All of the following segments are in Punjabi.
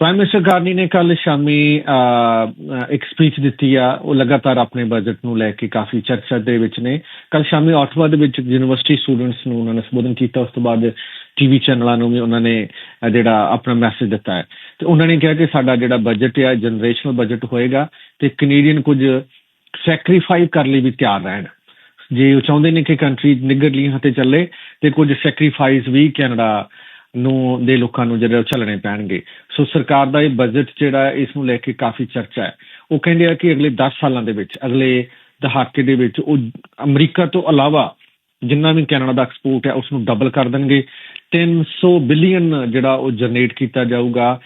ਪ੍ਰਾਈਮ ਮਿਨਿਸਟਰ ਗਾਰਨੀ ਨੇ ਕੱਲ ਸ਼ਾਮੀ ਇੱਕ ਸਪੀਚ ਦਿੱਤੀ ਆ, ਉਹ ਲਗਾਤਾਰ ਆਪਣੇ ਬਜਟ ਨੂੰ ਲੈ ਕੇ ਕਾਫੀ ਚਰਚਾ ਦੇ ਵਿੱਚ ਨੇ। ਕੱਲ ਸ਼ਾਮੀ ਆਟਵਾ ਦੇ ਵਿੱਚ ਯੂਨੀਵਰਸਿਟੀ ਸਟੂਡੈਂਟਸ ਨੂੰ ਉਹਨਾਂ ਨੇ ਸੰਬੋਧਨ ਕੀਤਾ, ਉਸ ਤੋਂ ਬਾਅਦ ਟੀਵੀ ਚੈਨਲਾਂ ਨੂੰ ਵੀ ਉਹਨਾਂ ਨੇ ਜਿਹੜਾ ਆਪਣਾ ਮੈਸੇਜ ਦਿੱਤਾ ਹੈ। ਤੇ ਉਹਨਾਂ ਨੇ ਕਿਹਾ ਕਿ ਸਾਡਾ ਜਿਹੜਾ ਬਜਟ ਹੈ ਜਨਰੇਸ਼ਨਲ ਬਜਟ ਹੋਏਗਾ ਤੇ ਕੈਨੇਡੀਅਨ ਕੁਝ ਸੈਕਰੀਫਾਈ ਕਰ ਲਈ ਵੀ ਤਿਆਰ ਰਹਿਣ। ਜੇ ਉਹ ਚਾਹੁੰਦੇ ਨੇ ਕਿ ਕੰਟਰੀ ਨਿਗਰਲੀਆਂ ਤੇ ਚੱਲੇ ਤੇ ਕੁਝ ਸੈਕਰੀਫਾਈਸ ਵੀ ਕੈਨੇਡਾ ਨੂੰ, ਦੇ ਲੋਕਾਂ ਨੂੰ ਜਿਹੜੇ ਚੱਲਣੇ ਪੈਣਗੇ। ਸੋ ਸਰਕਾਰ ਦਾ ਇਹ ਬਜਟ ਜਿਹੜਾ ਇਸ ਨੂੰ ਲੈ ਕੇ ਕਾਫੀ ਚਰਚਾ ਹੈ। ਉਹ ਕਹਿੰਦੇ ਆ ਕਿ ਅਗਲੇ 10 ਸਾਲਾਂ ਦੇ ਵਿੱਚ, ਅਗਲੇ ਦਹਾਕੇ ਦੇ ਵਿੱਚ ਉਹ ਅਮਰੀਕਾ ਤੋਂ ਇਲਾਵਾ ਜਿੰਨਾ ਵੀ ਕੈਨੇਡਾ ਦਾ ਐਕਸਪੋਰਟ ਹੈ ਉਸ ਨੂੰ ਡਬਲ ਕਰ ਦੇਣਗੇ। 300 ਬਿਲੀਅਨ ਜਿਹੜਾ ਉਹ ਜਨਰੇਟ ਕੀਤਾ ਜਾਊਗਾ।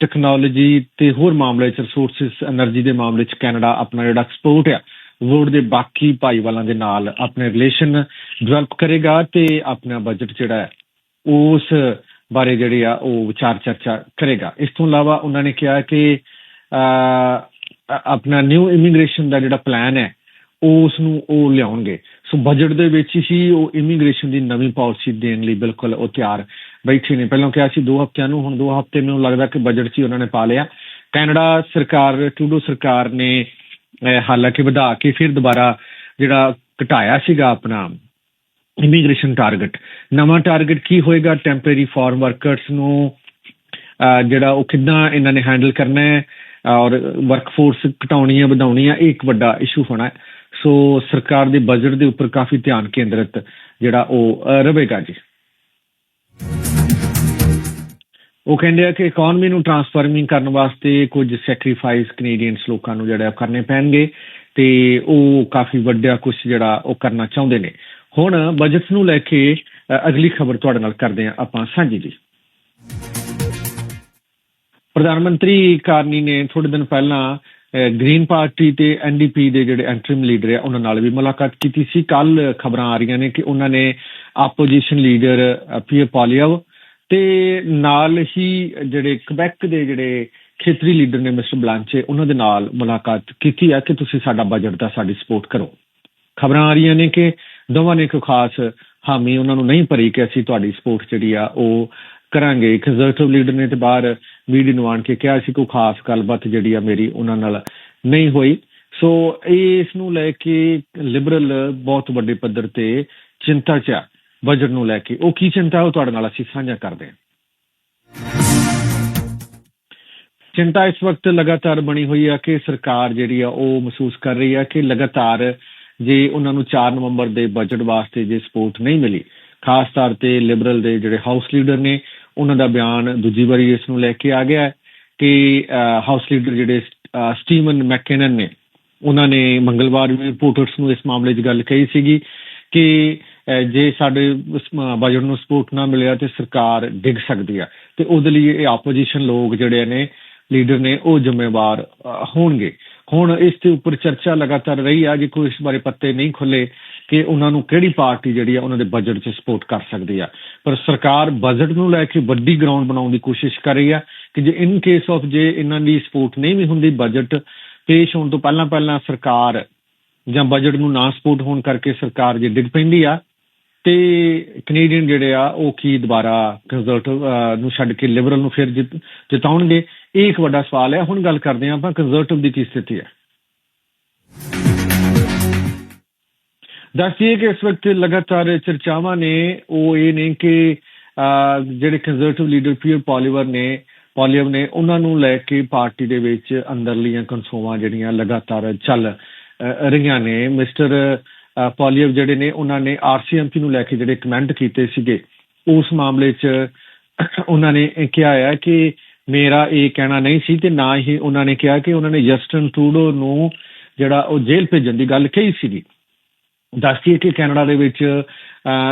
ਟੈਕਨੋਲੋਜੀ ਤੇ ਹੋਰ ਮਾਮਲੇ ਚ ਰਿਸੋਰਸਸ એનર્ਜੀ ਦੇ ਮਾਮਲੇ ਚ ਕੈਨੇਡਾ ਆਪਣਾ ਜਿਹੜਾ ਐਕਸਪੋਰਟ ਹੈ ਵਰਲਡ ਦੇ ਬਾਕੀ ਭਾਈਵਾਲਾਂ ਦੇ ਨਾਲ ਆਪਣੇ ਰਿਲੇਸ਼ਨ ਡਿਵੈਲਪ ਕਰੇਗਾ ਤੇ ਆਪਣਾ ਬਜਟ ਜਿਹੜਾ ਹੈ ਉਸ ਬਾਰੇ ਜਿਹੜੇ ਆ ਉਹ ਵਿਚਾਰ ਚਰਚਾ ਕਰੇਗਾ। ਇਸ ਤੋਂ ਇਲਾਵਾ ਉਹਨਾਂ ਨੇ ਕਿਹਾ ਕਿ ਆਪਣਾ ਨਿਊ ਇਮੀਗ੍ਰੇਸ਼ਨ ਦਾ ਜਿਹੜਾ ਪਲਾਨ ਹੈ ਉਸ ਨੂੰ ਉਹ ਲਿਆਉਣਗੇ। ਸੋ ਬਜਟ ਦੇ ਵਿੱਚ ਹੀ ਉਹ ਇਮੀਗ੍ਰੇਸ਼ਨ ਦੀ ਨਵੀਂ ਪਾਲਿਸੀ ਦੇਣ ਲਈ ਬਿਲਕੁਲ ਉਹ ਤਿਆਰ ਬੈਠੇ ਨੇ। ਪਹਿਲਾਂ ਕਿਹਾ ਸੀ 2 ਹਫ਼ਤਿਆਂ ਨੂੰ, ਹੁਣ 2 ਹਫ਼ਤੇ ਮੈਨੂੰ ਲੱਗਦਾ ਕਿ ਬਜਟ 'ਚ ਉਹਨਾਂ ਨੇ ਪਾ ਲਿਆ। ਕੈਨੇਡਾ ਸਰਕਾਰ ਟੂਡੋ ਸਰਕਾਰ ਨੇ ਹਾਲਾਂਕਿ ਵਧਾ ਕੇ ਫਿਰ ਦੁਬਾਰਾ ਜਿਹੜਾ ਘਟਾਇਆ ਸੀਗਾ ਆਪਣਾ ਇਮੀਗ੍ਰੇਸ਼ਨ ਟਾਰਗੇਟ ਨਵਾਂ ਟਾਰਗੇਟ ਕੀ ਹੋਏਗਾ? ਟੈਂਪਰੇਰੀ ਫਾਰਮ ਵਰਕਰਸ ਨੂੰ ਜਿਹੜਾ ਉਹ ਕਿੱਦਾਂ ਇਹਨਾਂ ਨੇ ਹੈਂਡਲ ਕਰਨਾ ਹੈ? ਔਰ ਵਰਕਫੋਰਸ ਘਟਾਉਣੀ ਹੈ ਵਧਾਉਣੀ ਹੈ ਇੱਕ ਵੱਡਾ ਇਸ਼ੂ ਹੋਣਾ ਹੈ। ਸੋ ਸਰਕਾਰ ਦੇ ਬਜਟ ਦੇ ਉੱਪਰ ਕਾਫੀ ਧਿਆਨ ਕੇਂਦਰਿਤ ਜਿਹੜਾ ਉਹ ਰਹੇਗਾ ਜੀ। ਉਹ ਕਹਿੰਦੇ ਆ ਕਿ ਇਕਨੋਮੀ ਨੂੰ ਟਰਾਂਸਫਾਰਮਿੰਗ ਕਰਨ ਵਾਸਤੇ ਕੁਝ ਸੈਕਰੀਫਾਈਸ ਕੈਨੇਡੀਅਨਸ ਲੋਕਾਂ ਨੂੰ ਜਿਹੜਾ ਕਰਨੇ ਪੈਣਗੇ ਤੇ ਉਹ ਕਾਫੀ ਵੱਡਾ ਕੁਝ ਜਿਹੜਾ ਉਹ ਕਰਨਾ ਚਾਹੁੰਦੇ ਨੇ। ਹੁਣ ਬਜਟ ਨੂੰ ਲੈ ਕੇ ਅਗਲੀ ਖਬਰ ਤੁਹਾਡੇ ਨਾਲ ਕਰਦੇ ਹਾਂ ਆਪਾਂ ਸਾਂਝੀ ਜੀ। ਪ੍ਰਧਾਨ ਮੰਤਰੀ ਕਾਰਨੀ ਨੇ ਥੋੜੇ ਦਿਨ ਪਹਿਲਾਂ ਗ੍ਰੀਨ ਪਾਰਟੀ ਤੇ ਐਨਡੀਪੀ ਦੇ ਜਿਹੜੇ ਐਂਟਰਮ ਲੀਡਰ ਆ, ਉਹਨਾਂ ਨਾਲ ਵੀ ਮੁਲਾਕਾਤ ਕੀਤੀ ਸੀ। ਕੱਲ ਖਬਰਾਂ ਆ ਰਹੀਆਂ ਨੇ ਕਿ ਉਹਨਾਂ ਨੇ ਆਪੋਜੀਸ਼ਨ ਲੀਡਰ ਪੀਏ ਪੋਲੀਅਵ ਤੇ ਨਾਲ ਹੀ ਜਿਹੜੇ ਕਬੈਕ ਦੇ ਜਿਹੜੇ ਖੇਤਰੀ ਲੀਡਰ ਨੇ ਮਿਸਟਰ ਬਲਾਂਚੇ ਉਹਨਾਂ ਦੇ ਨਾਲ ਮੁਲਾਕਾਤ ਕੀਤੀ ਆ ਕਿ ਤੁਸੀਂ ਸਾਡਾ ਬਜਟ ਦਾ ਸਾਡੀ ਸਪੋਰਟ ਕਰੋ। ਖਬਰਾਂ ਆ ਰਹੀਆਂ ਨੇ ਕਿ ਦੋਵਾਂ ਨੇ ਕੋਈ ਖਾਸ ਹਾਮੀ ਉਹਨਾਂ ਨੂੰ ਨਹੀਂ ਭਰੀ ਕਿ ਅਸੀਂ ਤੁਹਾਡੀ ਸਪੋਰਟ ਜਿਹੜੀ ਆ ਉਹ ਕਰਾਂਗੇ। ਕੰਜ਼ਰਵੇਟਿਵ ਲੀਡਰ ਨੇ ਤੇ ਬਾਹਰ ਵੀਡੀਓ ਨੂੰ ਆਣ ਕੇ ਕਿਹਾ ਸੀ ਕੋਈ ਖਾਸ ਗੱਲਬਾਤ ਜਿਹੜੀ ਆ ਮੇਰੀ ਉਹਨਾਂ ਨਾਲ ਨਹੀਂ ਹੋਈ। ਸੋ ਇਸ ਨੂੰ ਲੈ ਕੇ ਲਿਬਰਲ ਬਹੁਤ ਵੱਡੇ ਪੱਧਰ ਤੇ ਚਿੰਤਾ 'ਚ ਆ ਬਜਟ ਨੂੰ ਲੈ ਕੇ। ਉਹ ਕੀ ਚਿੰਤਾ ਉਹ ਤੁਹਾਡੇ ਨਾਲ ਅਸੀਂ ਸਾਂਝਾ ਕਰਦੇ ਹਾਂ। ਚਿੰਤਾ ਇਸ ਵਕਤ ਲਗਾਤਾਰ ਬਣੀ ਹੋਈ ਆ ਕਿ ਸਰਕਾਰ ਜਿਹੜੀ ਆ ਉਹ ਮਹਿਸੂਸ ਕਰ ਰਹੀ ਆ ਕਿ ਲਗਾਤਾਰ ਜੇ ਉਹਨਾਂ ਨੂੰ 4 ਨਵੰਬਰ ਦੇ ਬਜਟ ਵਾਸਤੇ ਜੇ ਸਪੋਰਟ ਨਹੀਂ ਮਿਲੀ, ਖਾਸ ਤੌਰ ਤੇ ਲਿਬਰਲ ਦੇ ਜਿਹੜੇ ਹਾਊਸ ਲੀਡਰ ਨੇ, ਉਹਨਾਂ ਦਾ ਬਿਆਨ ਦੂਜੀ ਵਾਰੀ ਇਸ ਨੂੰ ਲੈ ਕੇ ਆ ਗਿਆ ਕਿ ਹਾਊਸ ਲੀਡਰ ਜਿਹੜੇ ਸਟੀਵਨ ਮੈਕਕੇਨਨ ਨੇ, ਉਹਨਾਂ ਨੇ ਮੰਗਲਵਾਰ ਵੀ ਰਿਪੋਰਟਰਸ ਨੂੰ ਇਸ ਮਾਮਲੇ 'ਚ ਗੱਲ ਕਹੀ ਸੀਗੀ ਕਿ ਜੇ ਸਾਡੇ ਬਜਟ ਨੂੰ ਸਪੋਰਟ ਨਾ ਮਿਲਿਆ ਤੇ ਸਰਕਾਰ ਡਿੱਗ ਸਕਦੀ ਆ ਤੇ ਉਹਦੇ ਲਈ ਇਹ ਆਪੋਜੀਸ਼ਨ ਲੋਕ ਜਿਹੜੇ ਨੇ ਲੀਡਰ ਨੇ ਉਹ ਜ਼ਿੰਮੇਵਾਰ ਹੋਣਗੇ। ਹੁਣ ਇਸ ਦੇ ਉੱਪਰ ਚਰਚਾ ਲਗਾਤਾਰ ਰਹੀ ਆ, ਜੇ ਕੋਈ ਇਸ ਬਾਰੇ ਪੱਤੇ ਨਹੀਂ ਖੁੱਲੇ ਕਿ ਉਹਨਾਂ ਨੂੰ ਕਿਹੜੀ ਪਾਰਟੀ ਜਿਹੜੀ ਆ, ਉਹਨਾਂ ਦੇ ਬਜਟ 'ਚ ਸਪੋਰਟ ਕਰ ਸਕਦੀ ਆ। ਪਰ ਸਰਕਾਰ ਬਜਟ ਨੂੰ ਲੈ ਕੇ ਵੱਡੀ ਗਰਾਊਂਡ ਬਣਾਉਣ ਦੀ ਕੋਸ਼ਿਸ਼ ਕਰ ਰਹੀ ਆ ਕਿ ਜੇ ਇਨ ਕੇਸ ਆਫ ਜੇ ਇਹਨਾਂ ਦੀ ਸਪੋਰਟ ਨਹੀਂ ਵੀ ਹੁੰਦੀ ਬਜਟ ਪੇਸ਼ ਹੋਣ ਤੋਂ ਪਹਿਲਾਂ ਪਹਿਲਾਂ ਸਰਕਾਰ ਜਾਂ ਬਜਟ ਨੂੰ ਨਾ ਸਪੋਰਟ ਹੋਣ ਕਰਕੇ ਸਰਕਾਰ ਜੇ ਡਿੱਗ ਪੈਂਦੀ ਆ, ਤੇ ਕੈਨੇਡੀਅਨ ਜਿਹੜੇ ਆ, ਉਹ ਕੀ ਦੁਬਾਰਾ ਕੰਜ਼ਰਵੇਟਿਵ ਨੂੰ ਛੱਡ ਕੇ ਲਿਬਰਲ ਨੂੰ ਫਿਰ ਜਿਤਾਉਣਗੇ। ਇਹ ਇੱਕ ਵੱਡਾ ਸਵਾਲ ਹੈ, ਹੁਣ ਗੱਲ ਕਰਦੇ ਹਾਂ ਆਪਾਂ ਕੰਜ਼ਰਵੇਟਿਵ ਦੀ ਕੀ ਸਥਿਤੀ ਹੈ। ਦੱਸਿਏ ਕਿ ਇਸ ਵਕਤ ਲਗਾਤਾਰ ਚਰਚਾਵਾਂ ਨੇ, ਉਹ ਇਹ ਨੇ ਕਿ ਜਿਹੜੇ ਕੰਜ਼ਰਵੇਟਿਵ ਲੀਡਰ ਪੀਅਰ ਪੋਲੀਵਰ ਨੇ ਪੋਲੀਵਰ ਨੇ, ਉਹਨਾਂ ਨੂੰ ਲੈ ਕੇ ਪਾਰਟੀ ਦੇ ਵਿੱਚ ਅੰਦਰਲੀਆਂ ਕਨਸੋਵਾਂ ਜਿਹੜੀਆਂ ਲਗਾਤਾਰ ਚੱਲ ਰਹੀਆਂ ਨੇ। ਮਿਸਟਰ ਪੋਲੀਵ ਜਿਹੜੇ ਨੇ, ਉਹਨਾਂ ਨੇ ਆਰਸੀਐਮਪੀ ਨੂੰ ਲੈ ਕੇ ਜਿਹੜੇ ਕਮੈਂਟ ਕੀਤੇ ਸੀਗੇ, ਉਸ ਮਾਮਲੇ 'ਚ ਉਹਨਾਂ ਨੇ ਕਿਹਾ ਹੈ ਕਿ ਮੇਰਾ ਇਹ ਕਹਿਣਾ ਨਹੀਂ ਸੀ ਤੇ ਨਾ ਹੀ ਉਹਨਾਂ ਨੇ ਕਿਹਾ ਕਿ ਉਹਨਾਂ ਨੇ ਜਸਟਨ ਟਰੂਡੋ ਨੂੰ ਜਿਹੜਾ ਉਹ ਜੇਲ੍ਹ ਭੇਜਣ ਦੀ ਗੱਲ ਕਹੀ ਸੀਗੀ। ਦੱਸਦੀ ਕਿ ਕੈਨੇਡਾ ਦੇ ਵਿੱਚ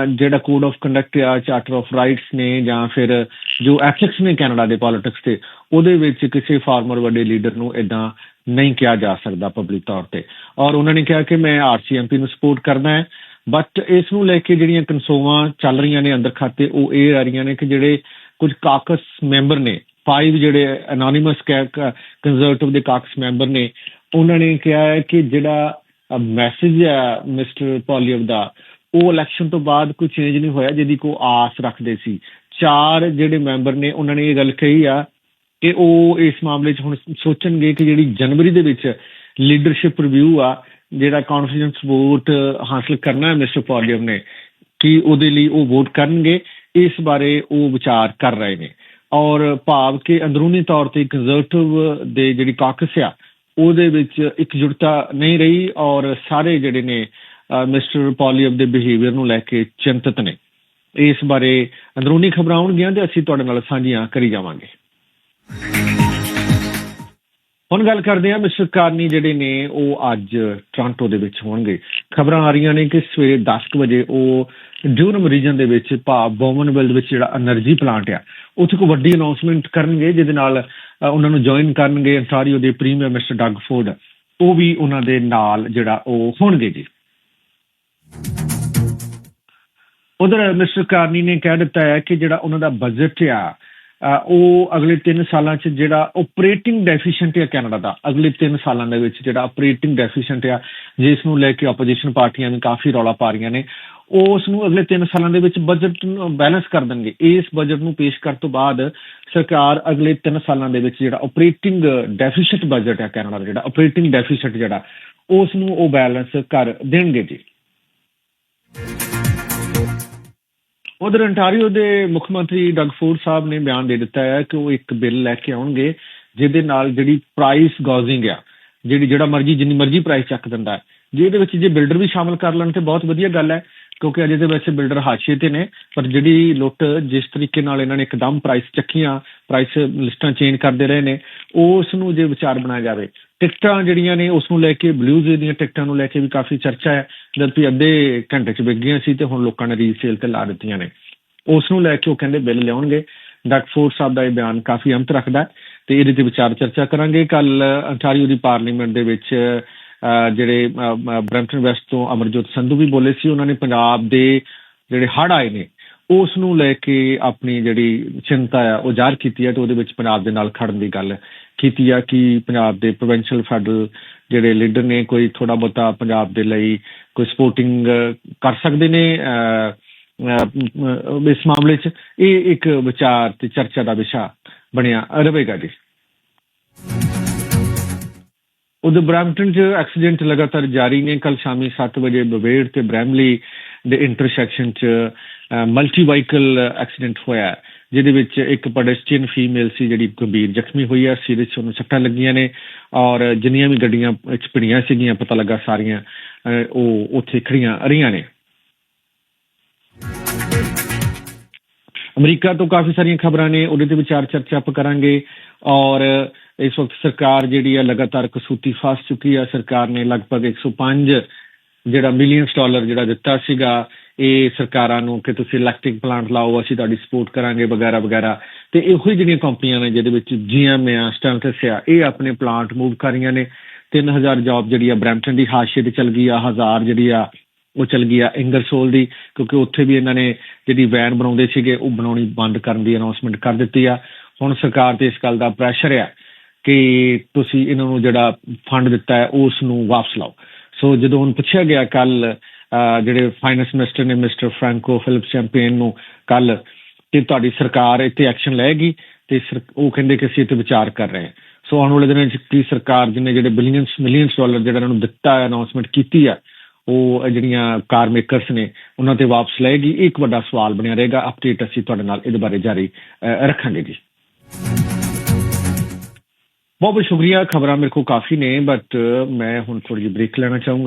ਜਿਹੜਾ ਕੋਡ ਆਫ ਕੰਡਕਟ ਆ ਚਾਰਟਰ ਆਫ ਰਾਈਟਸ ਨੇ ਜਾਂ ਫਿਰ ਜੋ ਐਥਿਕਸ ਨੇ ਕੈਨੇਡਾ ਦੇ ਪੋਲਿਟਿਕਸ ਤੇ, ਉਹਦੇ ਵਿੱਚ ਕਿਸੇ ਫਾਰਮਰ ਵੱਡੇ ਲੀਡਰ ਨੂੰ ਇਦਾਂ ਨਹੀਂ ਕਿਹਾ ਜਾ ਸਕਦਾ ਪਬਲਿਕ ਤੌਰ ਤੇ। ਔਰ ਉਹਨਾਂ ਨੇ ਕਿਹਾ ਕਿ ਮੈਂ ਆਰਸੀਐਮਪੀ ਨੂੰ ਸਪੋਰਟ ਕਰਨਾ ਹੈ ਬਟ ਇਸ ਨੂੰ ਲੈ ਕੇ ਜਿਹੜੀਆਂ ਕਨਸੋਵਾਂ ਚੱਲ ਰਹੀਆਂ ਨੇ ਅੰਦਰ ਖਾਤੇ, ਉਹ ਇਹ ਆ ਰਹੀਆਂ ਨੇ ਕਿ ਜਿਹੜੇ ਕੁਝ ਕਾਕਸ ਮੈਂਬਰ ਨੇ ਫਾਈਵ ਜਿਹੜੇ ਐਨੋਨਿਮਸ ਕੰਜ਼ਰਵੇਟਿਵ ਦੇ ਕਾਕਸ ਮੈਂਬਰ ਨੇ, ਉਹਨਾਂ ਨੇ ਕਿਹਾ ਹੈ ਕਿ ਜਿਹੜਾ ਮੈਸੇਜ ਹੈ ਮਿਸਟਰ ਪੋਲੀਅਵ ਦਾ, ਉਹ ਇਲੈਕਸ਼ਨ ਤੋਂ ਬਾਅਦ ਕੋਈ ਚੇਂਜ ਨਹੀਂ ਹੋਇਆ ਜਿਹਦੀ ਕੋ ਆਸ ਰੱਖਦੇ ਸੀ। ਚਾਰ ਜਿਹੜੇ ਮੈਂਬਰ ਨੇ, ਉਹਨਾਂ ਨੇ ਇਹ ਗੱਲ ਕਹੀ ਆ ਕਿ ਉਹ ਇਸ ਮਾਮਲੇ 'ਚ ਹੁਣ ਸੋਚਣਗੇ ਕਿ ਜਿਹੜੀ ਜਨਵਰੀ ਦੇ ਵਿੱਚ ਲੀਡਰਸ਼ਿਪ ਰਿਵਿਊ ਆ, ਜਿਹੜਾ ਕੌਨਫੀਡੈਂਸ ਵੋਟ ਹਾਸਲ ਕਰਨਾ ਹੈ ਮਿਸਟਰ ਪੌਲੀਅਮ ਨੇ, ਕਿ ਉਹਦੇ ਲਈ ਉਹ ਵੋਟ ਕਰਨਗੇ, ਇਸ ਬਾਰੇ ਉਹ ਵਿਚਾਰ ਕਰ ਰਹੇ ਨੇ। ਔਰ ਭਾਵ ਕਿ ਅੰਦਰੂਨੀ ਤੌਰ ਤੇ ਕੰਜ਼ਰਵੇਟਿਵ ਦੇ ਜਿਹੜੀ ਕਾਕਸ ਆ, ਉਹਦੇ ਵਿੱਚ ਇਕਜੁੱਟਤਾ ਨਹੀਂ ਰਹੀ ਔਰ ਸਾਰੇ ਜਿਹੜੇ ਨੇ ਮਿਸਟਰ ਪੌਲੀਅਮ ਦੇ ਬਿਹੇਵੀਅਰ ਨੂੰ ਲੈ ਕੇ ਚਿੰਤਤ ਨੇ। ਇਸ ਬਾਰੇ ਅੰਦਰੂਨੀ ਖਬਰਾਂ ਆਉਣਗੀਆਂ ਤੇ ਅਸੀਂ ਤੁਹਾਡੇ ਨਾਲ ਸਾਂਝੀਆਂ ਕਰੀ ਜਾਵਾਂਗੇ। ਹੁਣ ਗੱਲ ਕਰਦੇ ਹਾਂ ਮਿਸਟਰ ਕਾਰਨੀ ਜਿਹੜੇ ਨੇ, ਉਹ ਅੱਜ ਟ੍ਰਾਂਟੋ ਦੇ ਵਿੱਚ ਹੋਣਗੇ। ਖਬਰਾਂ ਆ ਰਹੀਆਂ ਨੇ ਕਿ ਸਵੇਰੇ 10:00 ਵਜੇ ਉਹ ਡਿਊਰਮ ਰੀਜਨ ਦੇ ਵਿੱਚ ਭਾਵ ਬੋਮਨਵੈਲ ਦੇ ਵਿੱਚ ਜਿਹੜਾ એનર્ਜੀ ਪਲਾਂਟ ਆ, ਉੱਥੇ ਕੋ ਵੱਡੀ ਅਨਾਉਂਸਮੈਂਟ ਕਰਨਗੇ, ਜਿਹਦੇ ਨਾਲ ਉਹਨਾਂ ਨੂੰ ਜੁਆਇਨ ਕਰਨਗੇ ਅੰਟਾਰੀਓ ਦੇ ਪ੍ਰੀਮੀਅਰ ਮਿਸਟਰ ਡੱਗ ਫੋਰਡ ਉਹ ਵੀ ਉਹਨਾਂ ਦੇ ਨਾਲ ਜਿਹੜਾ ਉਹ ਹੋਣਗੇ ਜੀ। ਉਧਰ ਮਿਸਟਰ ਕਾਰਨੀ ਨੇ ਕਹਿ ਦਿੱਤਾ ਹੈ ਕਿ ਜਿਹੜਾ ਉਹਨਾਂ ਦਾ ਬਜਟ ਆ ਉਹ ਅਗਲੇ 3 ਸਾਲਾਂ 'ਚ ਜਿਹੜਾ ਆਪਰੇਟਿੰਗ ਡੈਫੀਸ਼ੀਐਂਟ ਹੈ ਕੈਨੇਡਾ ਦਾ, ਅਗਲੇ 3 ਸਾਲਾਂ ਦੇ ਵਿੱਚ ਜਿਹੜਾ ਆਪਰੇਟਿੰਗ ਡੈਫੀਸ਼ੀਐਂਟ ਆ, ਜਿਸ ਨੂੰ ਲੈ ਕੇ ਆਪੋਜੀਸ਼ਨ ਪਾਰਟੀਆਂ ਨੇ ਕਾਫੀ ਰੌਲਾ ਪਾ ਰਹੀਆਂ ਨੇ। ਉਸ ਨੂੰ ਅਗਲੇ 3 ਸਾਲਾਂ ਦੇ ਵਿੱਚ ਬਜਟ ਨੂੰ ਬੈਲੈਂਸ ਕਰ ਦੇਣਗੇ। ਇਸ ਬਜਟ ਨੂੰ ਪੇਸ਼ ਕਰਨ ਤੋਂ ਬਾਅਦ ਸਰਕਾਰ ਅਗਲੇ 3 ਸਾਲਾਂ ਦੇ ਵਿੱਚ ਜਿਹੜਾ ਆਪਰੇਟਿੰਗ ਡੈਫੀਸ਼ੀਐਂਟ ਬਜਟ ਹੈ ਕੈਨੇਡਾ ਦਾ ਜਿਹੜਾ ਆਪਰੇਟਿੰਗ ਡੈਫੀਸ਼ੀਐਂਟ ਜਿਹੜਾ, ਉਸ ਨੂੰ ਉਹ ਬੈਲੈਂਸ ਕਰ ਦੇਣਗੇ ਜੀ। ਉਧਰ ਅੰਟਾਰੀਓ ਦੇ ਮੁੱਖ ਮੰਤਰੀ ਡਗ ਫੋਰਡ ਸਾਹਿਬ ਨੇ ਬਿਆਨ ਦੇ ਦਿੱਤਾ ਹੈ ਕਿ ਉਹ ਇੱਕ ਬਿੱਲ ਲੈ ਕੇ ਆਉਣਗੇ, ਜਿਹਦੇ ਨਾਲ ਜਿਹੜੀ ਪ੍ਰਾਈਸ ਗੌਜ਼ਿੰਗ ਆ, ਜਿਹੜੀ ਜਿਹੜਾ ਮਰਜ਼ੀ, ਜਿੰਨੀ ਮਰਜ਼ੀ ਪ੍ਰਾਈਸ ਚੱਕ ਦਿੰਦਾ ਹੈ ਜੇ ਇਹਦੇ ਵਿੱਚ ਜੇ ਬਿਲਡਰ ਵੀ ਸ਼ਾਮਲ ਕਰ ਲੈਣ ਤੇ ਬਹੁਤ ਵਧੀਆ ਗੱਲ ਹੈ। ਕਿਉਂਕਿ ਅਜੇ ਦੇ ਵੈਸੇ ਬਿਲਡਰ ਹਾਸ਼ੀਏ ਤੇ ਨੇ, ਪਰ ਜਿਹੜੀ ਲੁੱਟ ਜਿਸ ਤਰੀਕੇ ਨਾਲ ਇਹਨਾਂ ਨੇ ਇੱਕਦਮ ਪ੍ਰਾਈਸ ਚੱਕੀਆਂ ਪ੍ਰਾਈਸ ਲਿਸਟਾਂ ਚੇਂਜ ਕਰਦੇ ਰਹੇ ਨੇ ਉਸ ਨੂੰ ਜੇ ਵਿਚਾਰ ਬਣਾਇਆ ਜਾਵੇ, ਟਿਕਟਾਂ ਜਿਹੜੀਆਂ ਨੇ ਉਸ ਨੂੰ ਲੈ ਕੇ ਬਲੂਜ਼ ਦੀਆਂ ਟਿਕਟਾਂ ਨੂੰ ਲੈ ਕੇ ਵੀ ਕਾਫੀ ਚਰਚਾ ਹੈ, ਜਦ ਕਿ ਅੱਧੇ ਘੰਟੇ ਚ ਵਿਕ ਗਈਆਂ ਸੀ ਤੇ ਹੁਣ ਲੋਕਾਂ ਨੇ ਰੀਸੇਲ ਤੇ ਲਾ ਦਿੱਤੀਆਂ ਨੇ। ਉਸ ਨੂੰ ਲੈ ਕੇ ਉਹ ਕਹਿੰਦੇ ਬਿੱਲ ਲਿਆਉਣਗੇ। ਡਾਕਟਰ ਫੋਰਡ ਸਾਹਿਬ ਦਾ ਇਹ ਬਿਆਨ ਕਾਫੀ ਅਹਿਮਤ ਰੱਖਦਾ ਤੇ ਇਹਦੇ ਤੇ ਵਿਚਾਰ ਚਰਚਾ ਕਰਾਂਗੇ। ਕੱਲ ਅੰਟਾਰੀਓ ਦੀ ਪਾਰਲੀਮੈਂਟ ਦੇ ਵਿੱਚ ਜਿਹੜੇ ਬ੍ਰੈਂਟਨ ਵੈਸਟ ਤੋਂ ਅਮਰਜੋਤ ਸੰਧੂ ਵੀ ਬੋਲੇ ਸੀ, ਉਹਨਾਂ ਨੇ ਪੰਜਾਬ ਦੇ ਜਿਹੜੇ ਹੜ੍ਹ ਆਏ ਨੇ, ਉਸ ਨੂੰ ਲੈ ਕੇ ਆਪਣੀ ਜਿਹੜੀ ਚਿੰਤਾ ਆ, ਉਹ ਜ਼ਾਹਰ ਕੀਤੀ ਹੈ ਤੇ ਉਹਦੇ ਵਿੱਚ ਪੰਜਾਬ ਦੇ ਨਾਲ ਖੜਨ ਦੀ ਗੱਲ ਕੀਤੀ ਆ ਕਿ ਪੰਜਾਬ ਦੇ ਪ੍ਰੋਵਿੰਸ਼ੀਅਲ ਫੈਡਰਲ ਜਿਹੜੇ ਲੀਡਰ ਨੇ, ਕੋਈ ਥੋੜਾ ਬਹੁਤਾ ਪੰਜਾਬ ਦੇ ਲਈ ਕੋਈ ਸਪੋਰਟਿੰਗ ਕਰ ਸਕਦੇ ਨੇ ਇਸ ਮਾਮਲੇ 'ਚ। ਇਹ ਇੱਕ ਵਿਚਾਰ ਤੇ ਚਰਚਾ ਦਾ ਵਿਸ਼ਾ ਬਣਿਆ ਰਹੇਗਾ ਜੀ। ਉਧਰ ਬ੍ਰੈਂਪਟਨ 'ਚ ਐਕਸੀਡੈਂਟ ਲਗਾਤਾਰ ਜਾਰੀ ਨੇ। ਕੱਲ ਸ਼ਾਮੀ 7 ਵਜੇ ਬਵੇੜ ਤੇ ਬ੍ਰੈਮਲੀ ਦੇ ਇੰਟਰਸੈਕਸ਼ਨ 'ਚ ਮਲਟੀ ਵਾਹੀਕਲ ਐਕਸੀਡੈਂਟ ਹੋਇਆ ਜਿਹਦੇ ਵਿੱਚ ਇੱਕ ਪੈਡੈਸਟਰੀਅਨ ਫੀਮੇਲ ਸੀ ਜਿਹੜੀ ਗੰਭੀਰ ਜ਼ਖਮੀ ਹੋਈ ਹੈ। ਸੀਰੀਅਸ ਉਹਨੂੰ ਸੱਟਾਂ ਲੱਗੀਆਂ ਨੇ ਔਰ ਜਿੰਨੀਆਂ ਵੀ ਗੱਡੀਆਂ ਵਿੱਚ ਭਿੜੀਆਂ ਸੀਗੀਆਂ ਪਤਾ ਲੱਗਾ ਸਾਰੀਆਂ ਅਹ, ਉਹ ਉੱਥੇ ਖੜੀਆਂ ਰਹੀਆਂ ਨੇ। ਅਮਰੀਕਾ ਤੋਂ ਕਾਫੀ ਸਾਰੀਆਂ ਖਬਰਾਂ ਨੇ। ਉਹਦੇ ਤੇ ਵਿਚਾਰ ਚਰਚਾ ਆਪਾਂ ਕਰਾਂਗੇ ਔਰ ਇਸ ਵਕਤ ਸਰਕਾਰ ਜਿਹੜੀ ਆ ਲਗਾਤਾਰ ਕਸੂਤੀ ਫਸ ਚੁੱਕੀ ਆ, ਸਰਕਾਰ ਨੇ ਲਗਭਗ 105 ਜਿਹੜਾ ਮਿਲੀਅਨਸ ਡਾਲਰ ਜਿਹੜਾ ਦਿੱਤਾ ਸੀਗਾ, ਇਹ ਸਰਕਾਰਾਂ ਨੂੰ ਕਿ ਤੁਸੀਂ ਇਲੈਕਟ੍ਰਿਕ ਪਲਾਂਟ ਲਾਓ, ਅਸੀਂ ਤੁਹਾਡੀ ਸਪੋਰਟ ਕਰਾਂਗੇ ਵਗੈਰਾ ਵਗੈਰਾ। ਤੇ ਇਹੋ ਹੀ ਜਿਹੜੀਆਂ ਕੰਪਨੀਆਂ ਨੇ ਜਿਹਦੇ ਵਿੱਚ ਜੀਐਮ ਆ ਸਟੈਂਟਸ ਆ, ਇਹ ਆਪਣੇ ਪਲਾਂਟ ਮੂਵ ਕਰ ਰਹੀਆਂ ਨੇ। 3000 ਜੌਬ ਜਿਹੜੀ ਆ ਬ੍ਰੈਂਪਟਨ ਦੀ ਹਾਸ਼ੀਏ ਤੇ ਚਲ ਗਈ ਆ, ਹਜ਼ਾਰ ਜਿਹੜੀ ਆ ਉਹ ਚਲ ਗਈ ਆ ਇੰਗਰਸੋਲ ਦੀ, ਕਿਉਂਕਿ ਉੱਥੇ ਵੀ ਇਹਨਾਂ ਨੇ ਜਿਹੜੀ ਵੈਨ ਬਣਾਉਂਦੇ ਸੀਗੇ, ਉਹ ਬਣਾਉਣੀ ਬੰਦ ਕਰਨ ਦੀ ਅਨਾਉਂਸਮੈਂਟ ਕਰ ਦਿੱਤੀ ਆ। ਹੁਣ ਸਰਕਾਰ ਤੇ ਇਸ ਗੱਲ ਦਾ ਪ੍ਰੈਸ਼ਰ ਆ। ਕਿ ਤੁਸੀਂ ਇਹਨਾਂ ਨੂੰ ਜਿਹੜਾ ਫੰਡ ਦਿੱਤਾ ਹੈ ਉਸ ਨੂੰ ਵਾਪਸ ਲਾਓ। ਸੋ ਜਦੋਂ ਹੁਣ ਪੁੱਛਿਆ ਗਿਆ ਕੱਲ ਜਿਹੜੇ ਫਾਈਨੈਂਸ ਮਿਨਿਸਟਰ ਨੇ ਮਿਸਟਰ ਫ੍ਰੈਂਕੋ ਫਿਲਿਪ ਚੈਂਪੇਨ ਨੂੰ ਕੱਲ ਕਿ ਤੁਹਾਡੀ ਸਰਕਾਰ ਇੱਥੇ ਐਕਸ਼ਨ ਲਏਗੀ ਤੇ ਸਰ- ਉਹ ਕਹਿੰਦੇ ਕਿ ਅਸੀਂ ਇੱਥੇ ਵਿਚਾਰ ਕਰ ਰਹੇ ਹਾਂ। ਸੋ ਆਉਣ ਵਾਲੇ ਦਿਨਾਂ ਵਿੱਚ ਕੀ ਸਰਕਾਰ ਜਿਹਨੇ ਜਿਹੜੇ ਬਿਲੀਅਨਸ ਮਿਲੀਅਨਸ ਡਾਲਰ ਜਿਹੜਾ ਇਹਨਾਂ ਨੂੰ ਦਿੱਤਾ ਹੈ ਅਨਾਉਂਸਮੈਂਟ ਕੀਤੀ ਹੈ ਉਹ ਜਿਹੜੀਆਂ ਕਾਰ ਮੇਕਰਸ ਨੇ, ਉਹਨਾਂ ਤੇ ਵਾਪਸ ਲਏਗੀ। ਇਹ ਇੱਕ ਵੱਡਾ ਸਵਾਲ ਬਣਿਆ ਰਹੇਗਾ। ਅਪਡੇਟ ਅਸੀਂ ਤੁਹਾਡੇ ਨਾਲ ਇਹਦੇ ਬਾਰੇ ਜਾਰੀ ਰੱਖਾਂਗੇ ਜੀ। ਬਹੁਤ ਬਹੁਤ ਸ਼ੁਕਰੀਆ, ਖਬਰਾਂ ਮੇਰੇ ਕੋਲ ਕਾਫੀ ਨੇ ਬਟ ਮੈਂ ਹੁਣ ਥੋੜੀ ਜਿਹੀ ਬ੍ਰੇਕ ਲੈਣਾ ਚਾਹੂੰਗਾ।